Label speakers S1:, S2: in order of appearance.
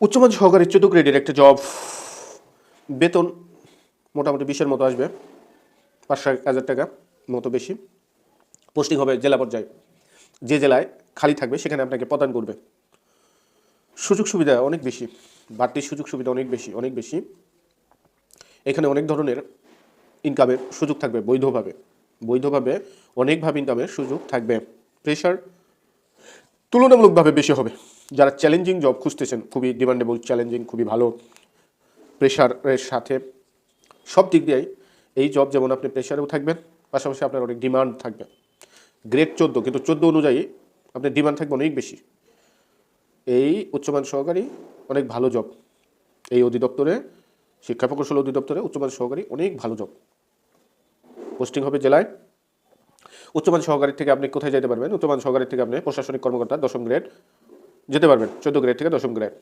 S1: উচ্চমান সহকারী চোদ্দ গ্রেডের একটা জব বেতন মোটামুটি বিশের মতো আসবে পাঁচশো হাজার টাকা মতো বেশি। পোস্টিং হবে জেলা পর্যায়ে। যে জেলায় খালি থাকবে, সেখানে আপনাকে প্রদান করবে। সুযোগ সুবিধা অনেক বেশি, বাড়তি সুযোগ সুবিধা অনেক বেশি অনেক বেশি। এখানে অনেক ধরনের ইনকামের সুযোগ থাকবে, বৈধভাবে। বৈধভাবে অনেকভাবে ইনকামের সুযোগ থাকবে। প্রেশার তুলনামূলকভাবে বেশি হবে। যারা চ্যালেঞ্জিং জব খুঁজতেছেন, খুবই ডিমান্ডেবল চ্যালেঞ্জিং খুবই ভালো প্রেশারের সাথে, সব দিক দিয়েই এই জব যেমন আপনি প্রেশারেও থাকবেন, পাশাপাশি আপনার অনেক ডিমান্ড থাকবে। গ্রেড চোদ্দ, কিন্তু চোদ্দ অনুযায়ী আপনার ডিমান্ড থাকবে অনেক বেশি। এই উচ্চমান সহকারী অনেক ভালো জব এই অধিদপ্তরে, শিক্ষা প্রকৌশল অধিদপ্তরে উচ্চমান সহকারী অনেক ভালো জব পোস্টিং হবে জেলায়। উচ্চমান সহকারী থেকে আপনি কোথায় যেতে পারবেন? উচ্চমান সহকারী থেকে আপনি প্রশাসনিক কর্মকর্তা, দশম গ্রেড যেতে পারবেন চোদ্দ গ্রেড থেকে দশম গ্রেড